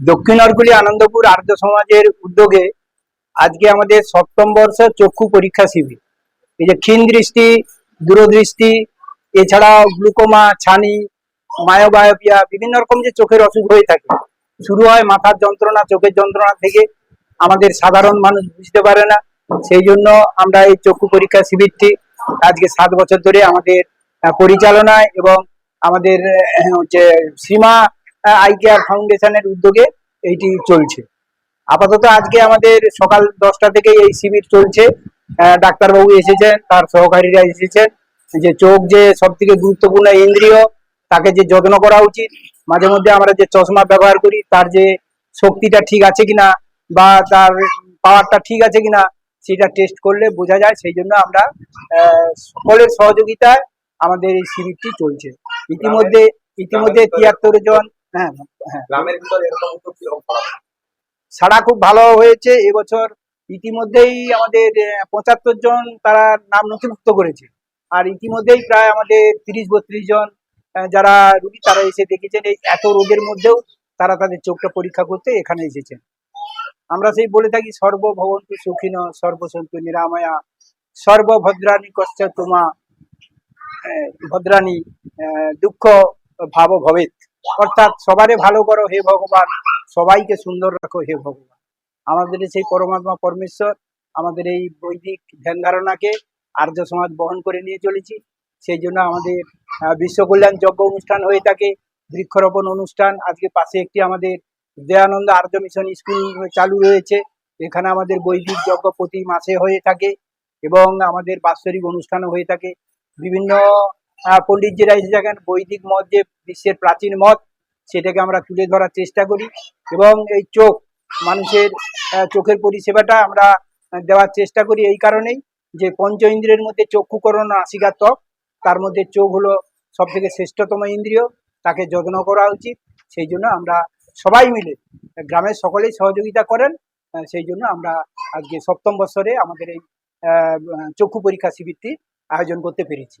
দক্ষিণ অর্গুলি আনন্দপুর আর্য সমাজের উদ্যোগে আজকে আমাদের সপ্তম বর্ষ চক্ষু পরীক্ষা শিবির। এই যে ক্ষীণ দৃষ্টি, দূরদৃষ্টি, এছাড়াও গ্লুকোমা, ছানি, মায়োবায়োপিয়া, বিভিন্ন রকম যে চোখের অসুখ হয়ে থাকে, শুরু হয় মাথার যন্ত্রণা, চোখের যন্ত্রণা থেকে। আমাদের সাধারণ মানুষ বুঝতে পারে না, সেই জন্য আমরা এই চক্ষু পরীক্ষা শিবিরটি আজকে সাত বছর ধরে আমাদের পরিচালনায় এবং আমাদের হচ্ছে সীমা আই কেয়ার ফাউন্ডেশনের উদ্যোগে এইটি চলছে। আপাতত আজকে আমাদের সকাল দশটা থেকে এই শিবির চলছে। ডাক্তারবাবু এসেছেন, তার সহকারীরা এসেছেন। যে চোখ যে সব থেকে গুরুত্বপূর্ণ ইন্দ্রিয়, তাকে যে যত্ন করা উচিত, মাঝে মধ্যে আমরা যে চশমা ব্যবহার করি, তার যে শক্তিটা ঠিক আছে কিনা, বা তার পাওয়ারটা ঠিক আছে কিনা, সেটা টেস্ট করলে বোঝা যায়। সেই জন্য আমরা সকলের সহযোগিতায় আমাদের এই শিবিরটি চলছে। ইতিমধ্যে ইতিমধ্যে তিয়াত্তর জন হ্যাঁ হ্যাঁ? সাড়া খুব ভালো হয়েছে এবছর। ইতিমধ্যেই আমাদের পঁচাত্তর জন তারা নাম নথিভুক্ত করেছে। আর ইতিমধ্যেই প্রায় আমাদের তিরিশ বত্রিশ জন যারা রুগী তারা এসে দেখেছেন এই এত রোগের মধ্যেও তারা তাদের চোখটা পরীক্ষা করতে এখানে এসেছেন। আমরা সেই বলে থাকি সর্বভবন্তু সুখিন সর্বসন্তু নিরাময়া সর্বভদ্রাণী কশ্চ তোমা ভদ্রাণী দুঃখ ভাব ভবেত। অর্থাৎ সবারে ভালো করো হে ভগবান সবাইকে সুন্দর রাখো হে ভগবান। আমাদের সেই পরমাত্মা পরমেশ্বর আমাদের এই বৈদিক ধ্যান ধারণাকে আর্য সমাজ বহন করে নিয়ে চলেছি। সেই জন্য আমাদের আহ, বিশ্ব কল্যাণ যজ্ঞ অনুষ্ঠান হয়ে থাকে বৃক্ষরোপণ অনুষ্ঠান। আজকে পাশে একটি আমাদের দয়ানন্দ আর্য মিশন স্কুল চালু রয়েছে। এখানে আমাদের বৈদিক যজ্ঞ প্রতি মাসে হয়ে থাকে এবং আমাদের বাৎসরিক অনুষ্ঠানও হয়ে থাকে। বিভিন্ন পণ্ডিতজিরা এসে থাকেন বৈদিক মত যে বিশ্বের প্রাচীন মত, সেটাকে আমরা তুলে ধরার চেষ্টা করি এবং এই চোখ, মানুষের চোখের পরিষেবাটা আমরা দেওয়ার চেষ্টা করি এই কারণেই যে পঞ্চ ইন্দ্রিয়ের মধ্যে চক্ষুকরণ নাসিকা ত্বক তার মধ্যে চোখ হলো সব থেকে শ্রেষ্ঠতম ইন্দ্রিয়, তাকে যত্ন করা উচিত, সেই জন্য আমরা সবাই মিলে, গ্রামের সকলেই সহযোগিতা করেন সেই জন্য আমরা আজকে সপ্তম বছরে আমাদের এই চক্ষু পরীক্ষা শিবিরটি আয়োজন করতে পেরেছি।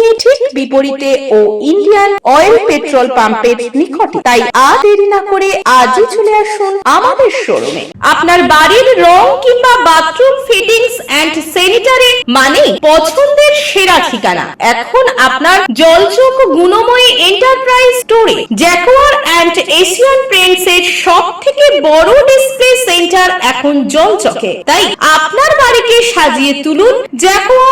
এর ঠিক বিপরীতে ও ইন্ডিয়ান অয়েল পেট্রোল পাম্পের নিকটে। তাই আর দেরি না করে আজই চলে আসুন আমাদের শোরুমে। আপনার বাড়ির রং কিংবা বাথরুম ফিটিংস এন্ড স্যানিটারি মানে পছন্দের সেরা ঠিকানা। এখন আপনার জলচোখ গুণময়ী এন্টারপ্রাইজ স্টোরে জ্যাকোয়ার এন্ড এশিয়ান পেন্টস এর সব থেকে বড় ডিসপ্লে সেন্টার এখন জলচকে। তাই আপনার বাড়িকে সাজিয়ে তুলুন জ্যাকোয়া